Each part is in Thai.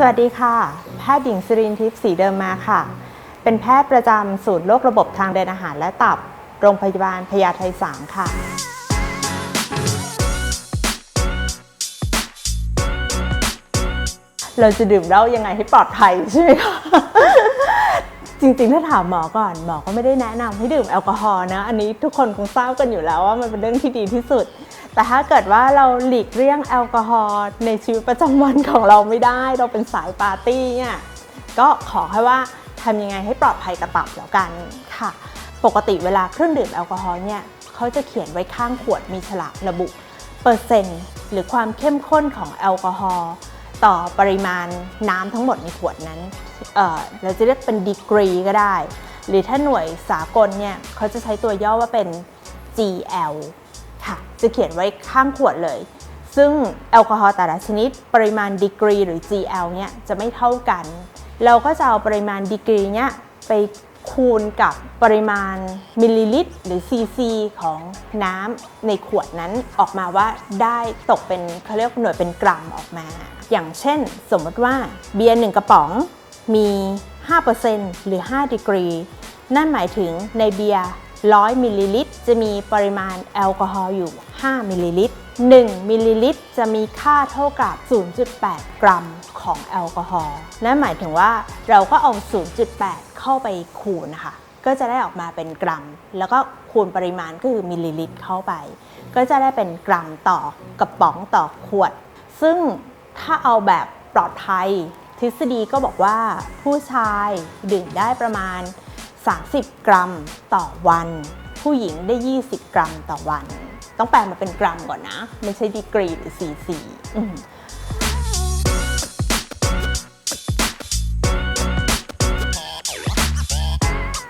สวัสดีค่ะ แพทย์หญิงสิรินทิพย์ศรีเดิมมาค่ะ เป็นแพทย์ประจำศูนย์โรคระบบทางเดินอาหารและตับ โรงพยาบาลพญาไทสามค่ะ เราจะดื่มเหล้ายังไงให้ปลอดภัยใช่ไหมคะ จริงๆ ถ้าถามหมอก่อนหมอก็ไม่ได้แนะนำให้ดื่มแอลกอฮอล์นะ อันนี้ทุกคนคงทราบกันอยู่แล้วว่ามันเป็นเรื่องที่ดีที่สุด แต่ถ้าเกิดว่าเราหลีกเลี่ยงแอลกอฮอล์ในชีวิตประจำวันของเราไม่ได้ เราเป็นสายปาร์ตี้เนี่ยก็ขอให้ว่าทำยังไงให้ปลอดภัยกับตับแล้วกันค่ะ ปกติเวลาเครื่องดื่มแอลกอฮอล์เนี่ยเขาจะเขียนไว้ข้างขวดมีฉลากระบุ เปอร์เซ็นต์หรือความเข้มข้นของแอลกอฮอล์ ต่อปริมาณน้ำทั้งหมดในขวดนั้นเเราจะเรียกเป็นดีกรีก็ได้ หรือถ้าหน่วยสากลเนี่ยเขาจะใช้ตัวย่อว่าเป็น GL ค่ะ จะเขียนไว้ข้างขวดเลย ซึ่งแอลกอฮอล์แต่ละชนิด ปริมาณดีกรีหรือ GL เนี่ยจะไม่เท่ากัน เราก็จะเอาปริมาณดีกรีเนี่ยไป คูณกับปริมาณมิลลิลิตร หรือซีซีของน้ำในขวดนั้นออกมาว่าได้ตกเป็นเขาเรียกหน่วยเป็นกรัมออกมา อย่างเช่น สมมติว่าเบียร์หนึ่งกระป๋องมี 5%หรือ 5 ดีกรี นั่นหมายถึงในเบียร์ 100 มิลลิลิตร จะมีปริมาณแอลกอฮอล์อยู่ 5 มิลลิลิตร 1 มิลลิลิตร จะมีค่าเท่ากับ 0.8 กรัมของแอลกอฮอล์ นั่นหมายถึงว่าเราก็เอา 0.8 เข้าไปคูณนะคะก็จะได้ออกมาเป็นกรัม แล้วก็คูณปริมาณก็คือมิลลิลิตรเข้าไป ก็จะได้เป็นกรัมต่อกระป๋องต่อขวด ซึ่งถ้าเอาแบบปลอดภัย ทฤษฎีก็บอกว่าผู้ชายดื่มได้ประมาณ 30 กรัมต่อวัน ผู้หญิงได้ 20 กรัมต่อวัน ต้องแปลมาเป็นกรัมก่อนนะ ไม่ใช่ดีกรีหรือซีซี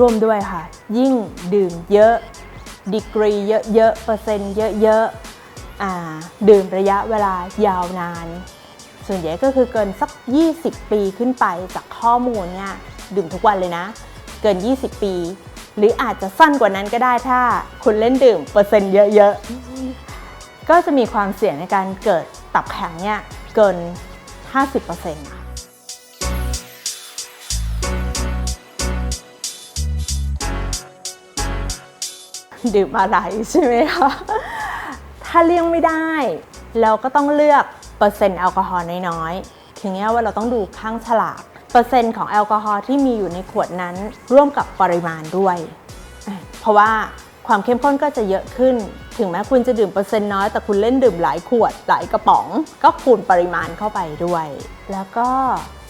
ร่วมด้วยค่ะ ยิ่งดื่มเยอะดีกรีเยอะๆเปอร์เซ็นต์เยอะๆอ่าดื่มระยะเวลายาวนาน ส่วนใหญ่ก็คือเกินสัก 20 ปีขึ้นไปจากข้อมูลเนี่ยดื่มทุกวันเลยนะ เกิน 20 ปี หรืออาจจะสั้นกว่านั้นก็ได้ถ้าคุณเล่นดื่มเปอร์เซ็นต์เยอะๆ ก็จะมีความเสี่ยงในการเกิดตับแข็งเนี่ยเกิน 50%ค่ะ ดื่มอะไรใช่ไหมคะถ้าเลี่ยงไม่ได้ เราก็ต้องเลือกเปอร์เซ็นต์แอลกอฮอล์น้อยๆถึงแม้ว่าเราต้องดูข้างฉลากเปอร์เซ็นต์ของแอลกอฮอล์ที่มีอยู่ในขวดนั้น ร่วมกับปริมาณด้วย เพราะว่าความเข้มข้นก็จะเยอะขึ้น ถึงแม้คุณจะดื่มเปอร์เซ็นต์น้อย แต่คุณเล่นดื่มหลายขวด หลายกระป๋อง ก็คูณปริมาณเข้าไปด้วย แล้วก็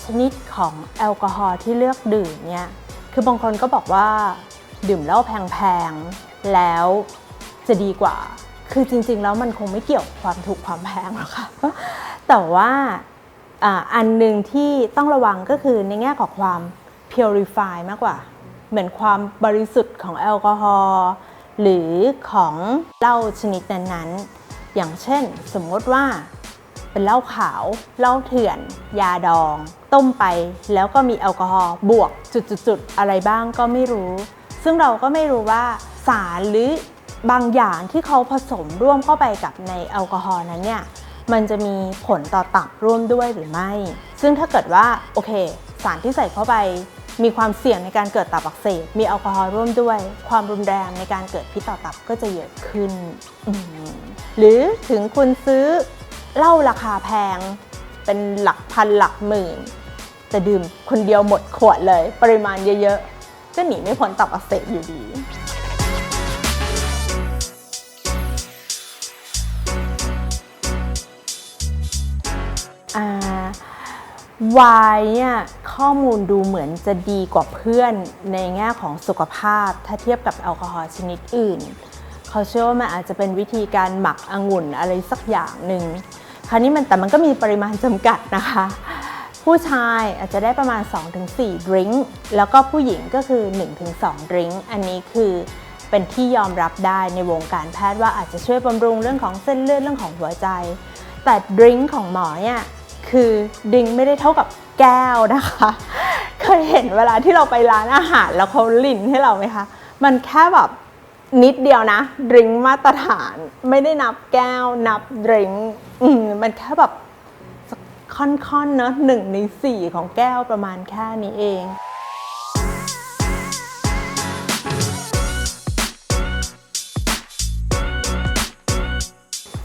ชนิดของแอลกอฮอล์ที่เลือกดื่มเนี่ย คือบางคนก็บอกว่า ดื่มเหล้าแพง แล้วจะดีกว่า คือจริง ๆ แล้วมันคงไม่เกี่ยวกับความถูกความแพงหรอกค่ะ แต่ว่าอันหนึ่งที่ต้องระวังก็คือในแง่ของความ purify มากกว่า เหมือนความบริสุทธิ์ของแอลกอฮอล์หรือของเหล้าชนิดนั้นๆ อย่างเช่นสมมติว่าเป็นเหล้าขาว เหล้าเถื่อน ยาดอง ต้มไปแล้วก็มีแอลกอฮอล์บวกจุดๆ อะไรบ้างก็ไม่รู้ ซึ่งเราก็ไม่รู้ว่า สารหรือบางอย่างที่เขาผสมร่วมเข้าไปกับในแอลกอฮอล์นั้นเนี่ยมันจะมีผลต่อตับร่วมด้วยหรือไม่ ซึ่งถ้าเกิดว่าโอเค สารที่ใส่เข้าไป มีความเสี่ยงในการเกิดตับอักเสบ มีแอลกอฮอล์ร่วมด้วย ความรุนแรงในการเกิดพิษต่อตับก็จะเยอะขึ้น หรือถึงคุณซื้อเหล้าราคาแพง เป็นหลักพันหลักหมื่น แต่ดื่มคนเดียวหมดขวดเลย ปริมาณเยอะๆ ก็หนีไม่พ้นตับอักเสบอยู่ดี วายเนี่ยข้อมูลดูเหมือนจะดีกว่าเพื่อนในแง่ของสุขภาพ ถ้าเทียบกับแอลกอฮอล์ชนิดอื่น เขาเชื่อว่ามันอาจจะเป็นวิธีการหมักองุ่นอะไรสักอย่างหนึ่งคราวนี้มันแต่มันก็มีปริมาณจำกัดนะคะ ผู้ชายอาจจะได้ประมาณ 2-4 ดริงก์แล้วก็ผู้หญิงก็คือ 1-2 ดริงก์อันนี้คือเป็นที่ยอมรับได้ในวงการแพทย์ว่าอาจจะช่วยบำรุงเรื่องของเส้นเลือดเรื่องของหัวใจ แต่ดริงก์ของหมอเนี่ย คือดริงไม่ได้เท่ากับแก้วนะคะ เคยเห็นเวลาที่เราไปร้านอาหารแล้วเขาลิ่นให้เราไหมคะ มันแค่แบบนิดเดียวนะดริงมาตรฐานไม่ได้นับแก้วนับดริงอืมมันแค่แบบค่อนๆเนอะหนึ่งในสี่ของแก้วประมาณแค่นี้เอง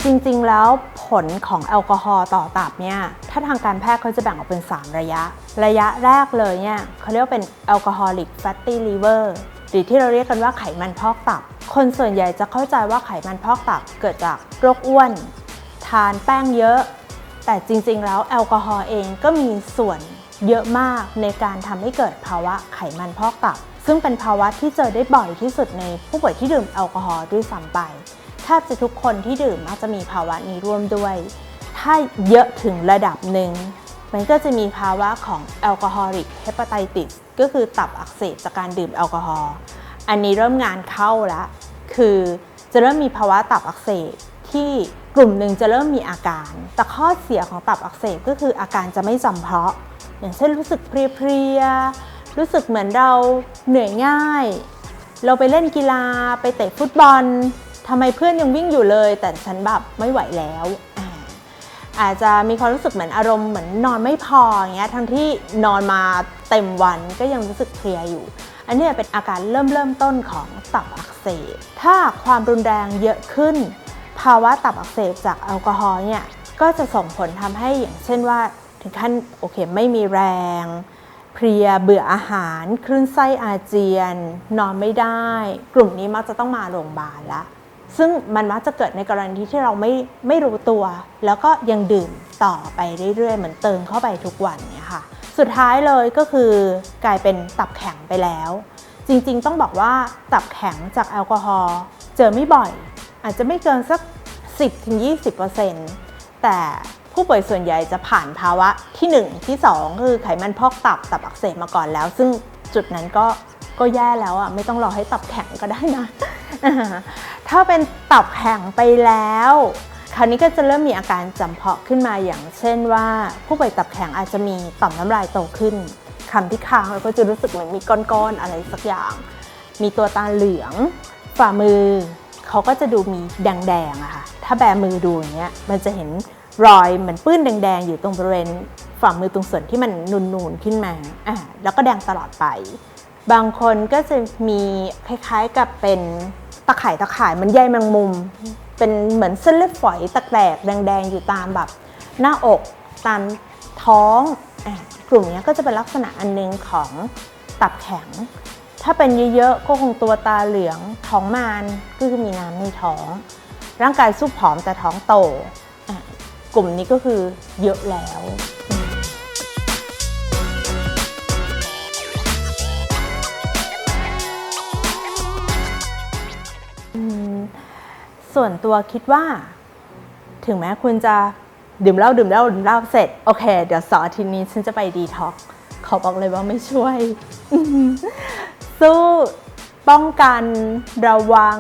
จริงๆ แล้ว ผลของแอลกอฮอล์ต่อตับเนี่ยถ้าทางการแพทย์เขาจะแบ่งออกเป็น 3 ระยะ ระยะแรกเลยเนี่ยเขาเรียกว่าเป็นแอลกอฮอลิกแฟตตี้ลิเวอร์หรือที่เราเรียกกันว่าไขมันพอกตับ คนส่วนใหญ่จะเข้าใจว่าไขมันพอกตับเกิดจากโรคอ้วน ทานแป้งเยอะ แต่จริงๆ แล้วแอลกอฮอล์เองก็มีส่วนเยอะมากในการทำให้เกิดภาวะไขมันพอกตับ ซึ่งเป็นภาวะที่เจอได้บ่อยที่สุดในผู้ป่วยที่ดื่มแอลกอฮอล์ด้วยซ้ำไป แทบจะทุกคนที่ดื่มมักจะมีภาวะนี้ร่วมด้วย ถ้าเยอะถึงระดับหนึ่ง มันก็จะมีภาวะของแอลกอฮอลิกเฮปาไตติสก็คือตับอักเสบจากการดื่มแอลกอฮอล์อันนี้เริ่มงานเข้าแล้วคือจะเริ่มมีภาวะตับอักเสบที่กลุ่มหนึ่งจะเริ่มมีอาการ แต่ข้อเสียของตับอักเสบก็คืออาการจะไม่จำเพาะ อย่างเช่นรู้สึกเพลียๆรู้สึกเหมือนเราเหนื่อยง่าย เราไปเล่นกีฬาไปเตะฟุตบอล ทำไมเพื่อนยังวิ่งอยู่เลย แต่ฉันแบบไม่ไหวแล้วอาจจะมีความรู้สึกเหมือนอารมณ์เหมือนนอนไม่พออย่างเงี้ยทั้งที่นอนมาเต็มวันก็ยังรู้สึกเพลียอยู่ อันนี้เป็นอาการเริ่มเริ่มต้นของตับอักเสบ ถ้าความรุนแรงเยอะขึ้น ภาวะตับอักเสบจากแอลกอฮอล์เนี่ยก็จะส่งผลทำให้อย่างเช่นว่า ถึงขั้นโอเคไม่มีแรง เพลียเบื่ออาหาร คลื่นไส้อาเจียน นอนไม่ได้ กลุ่มนี้มักจะต้องมาโรงพยาบาลละ ซึ่งมันมักจะเกิดในกรณีที่เราไม่ไม่รู้ตัว แล้วก็ยังดื่มต่อไปเรื่อยๆ เหมือนเติมเข้าไปทุกวันเนี่ยค่ะ สุดท้ายเลยก็คือกลายเป็นตับแข็งไปแล้ว จริงๆ ต้องบอกว่าตับแข็งจากแอลกอฮอล์เจอไม่บ่อย อาจจะไม่เกินสัก 10-20%แต่ผู้ป่วยส่วนใหญ่จะผ่านภาวะที่ 1 ที่ 2 คือไขมันพอกตับตับอักเสบมาก่อนแล้ว ซึ่งจุดนั้นก็ ก็แย่แล้วอะไม่ต้องรอให้ตับแข็งก็ได้นะ ถ้าเป็นตับแข็งไปแล้ว คราวนี้ก็จะเริ่มมีอาการจำเพาะขึ้นมาอย่างเช่นว่าผู้ป่วยตับแข็งอาจจะมีต่อมน้ำลายโตขึ้นคำที่ค้างแล้วก็จะรู้สึกเหมือนมีก้อนๆอะไรสักอย่าง มีตัวตาเหลือง ฝ่ามือเขาก็จะดูมีแดงๆอะค่ะ ถ้าแบมือดูอย่างเงี้ยมันจะเห็นรอยเหมือนปื้นแดงๆ อยู่ตรงบริเวณฝ่ามือตรงส่วนที่มันนูนๆขึ้นมาอ่าแล้วก็แดงตลอดไป บางคนก็จะมีคล้ายๆกับเป็นตะข่ายตะข่ายเหมันใยแมงมุม เป็นเหมือนเส้นเลือดฝอยตะแกรกแดงๆ อยู่ตามแบบหน้าอกตามท้องอกลุ่มนี้ก็จะเป็นลักษณะอันหนึงของตับแข็ง ถ้าเป็นเยอะๆก็คงตัวตาเหลืองท้องมานก็คือมีน้ำในท้อง ร่างกายสู้ผอมแต่ท้องโต กลุ่มนี้ก็คือเยอะแล้ว ส่วนตัวคิดว่า ถึงแม้คุณจะดื่มเหล้าดื่มเหล้าดื่มเหล้าเสร็จ โอเค เดี๋ยวสาร์อาทิตย์นี้ฉันจะไปดีท็อกซ์ขอบอกเลยว่าไม่ช่วย สู้ป้องกันระวัง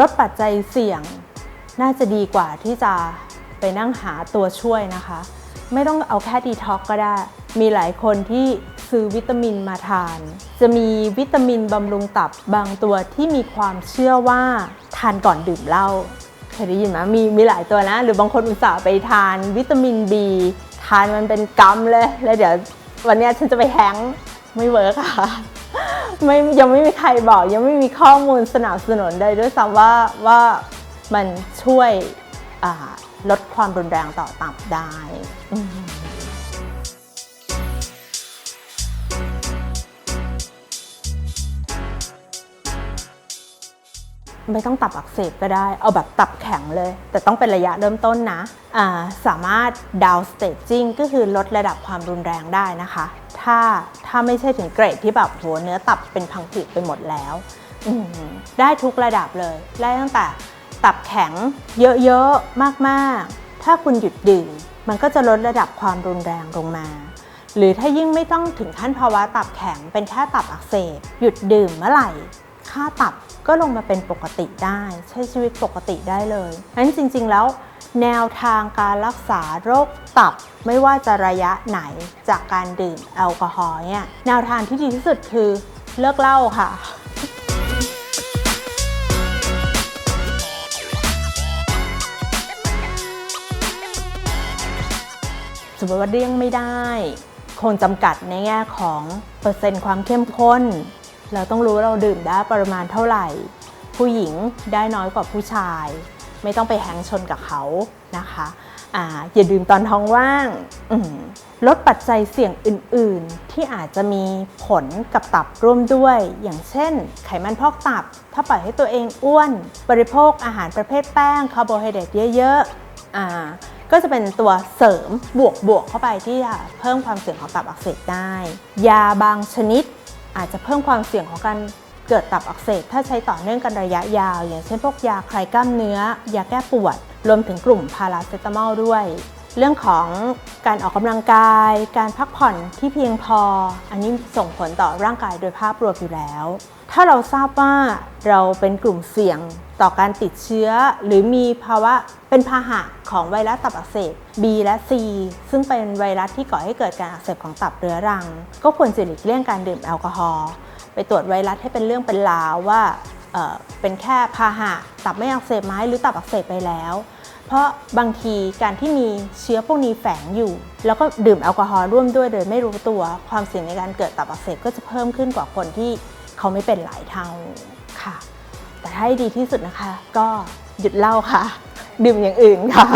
ลดปัจจัยเสี่ยง น่าจะดีกว่าที่จะไปนั่งหาตัวช่วยนะคะ ไม่ต้องเอาแค่ดีท็อกก็ได้ มีหลายคนที่ ซื้อวิตามินมาทาน จะมีวิตามินบำรุงตับบางตัวที่มีความเชื่อว่าทานก่อนดื่มเหล้าเคยได้ยินไหมมีมีหลายตัวนะ หรือบางคนอุตส่าห์ไปทานวิตามิน B ทานมันเป็นกัมเลย แล้วเดี๋ยววันนี้ฉันจะไปแฮงก์ไม่เวิร์กค่ะไม่ยังไม่มีใครบอก ยังไม่มีข้อมูลสนับสนุนเลยด้วยซ้ำว่าว่ามันช่วยลดความรุนแรงต่อตับได้ ไม่ต้องตับอักเสบก็ได้ เอาแบบตับแข็งเลย แต่ต้องเป็นระยะเริ่มต้นนะะสามารถ down staging ก็คือลดระดับความรุนแรงได้นะคะ ถ้าถ้าไม่ใช่ถึงเกรดที่แบบหัวเนื้อตับเป็นพังผืดไปหมดแล้วได้ทุกระดับเลย ได้ตั้งแต่ตับแข็งเยอะๆ มากๆ ถ้าคุณหยุดดื่มมันก็จะลดระดับความรุนแรงลงมา หรือถ้ายิ่งไม่ต้องถึงขั้นภาวะตับแข็งเป็นแค่ตับอักเสบ หยุดดื่มเมื่อไหร่ ค่าตับ ก็ลงมาเป็นปกติได้ ใช้ชีวิตปกติได้เลยนั้นจริง ๆ แล้ว แนวทางการรักษาโรคตับไม่ว่าจะระยะไหนจากการดื่มแอลกอฮอล์เนี่ยแนวทางที่ดีที่สุดคือเลิกเหล้าค่ะสมมติว่าเลี่ยงไม่ได้ คงจำกัดในแง่ของเปอร์เซ็นต์ความเข้มข้น เราต้องรู้ว่าเราดื่มได้ปริมาณเท่าไหร่ ผู้หญิงได้น้อยกว่าผู้ชาย ไม่ต้องไปแฮงชนกับเขานะคะออย่าดื่มตอนท้องว่างลดปัจจัยเสี่ยงอื่น ๆ ที่อาจจะมีผลกับตับร่วมด้วย อย่างเช่น ไขมันพอกตับ ถ้าปล่อยให้ตัวเองอ้วน บริโภคอาหารประเภทแป้งคาร์โบไฮเดรตเยอะๆก็จะเป็นตัวเสริมบวกบวกๆเข้าไปที่จะเพิ่มความเสี่ยงของตับอักเสบได้ ยาบางชนิด อาจจะเพิ่มความเสี่ยงของการเกิดตับอักเสบถ้าใช้ต่อเนื่องกันระยะยาว อย่างเช่นพวกยาคลายกล้ามเนื้อ ยาแก้ปวด รวมถึงกลุ่มพาราเซตามอลด้วย เรื่องของการออกกำลังกาย การพักผ่อนที่เพียงพอ อันนี้ส่งผลต่อร่างกายโดยภาพรวมอยู่แล้ว ถ้าเราทราบว่าเราเป็นกลุ่มเสี่ยงต่อการติดเชื้อ หรือมีภาวะเป็นพาหะของไวรัสตับอักเสบ B และ C ซึ่งเป็นไวรัสที่ก่อให้เกิดการอักเสบของตับเรื้อรัง ก็ควรจะหลีกเลี่ยงการดื่มแอลกอฮอล์ไปตรวจไวรัสให้เป็นเรื่องเป็นราวว่าเเป็นแค่พาหะตับไม่อักเสบไหมหรือตับอักเสบไปแล้ว เพราะบางทีการที่มีเชื้อพวกนี้แฝงอยู่ แล้วก็ดื่มแอลกอฮอล์ร่วมด้วยโดยไม่รู้ตัวความเสี่ยงในการเกิดตับอักเสบก็จะเพิ่มขึ้นกว่าคนที่เขาไม่เป็นหลายเท่าค่ะ แต่ถ้าให้ดีที่สุดนะคะ ก็หยุดเหล้าค่ะ ดื่มอย่างอื่นค่ะ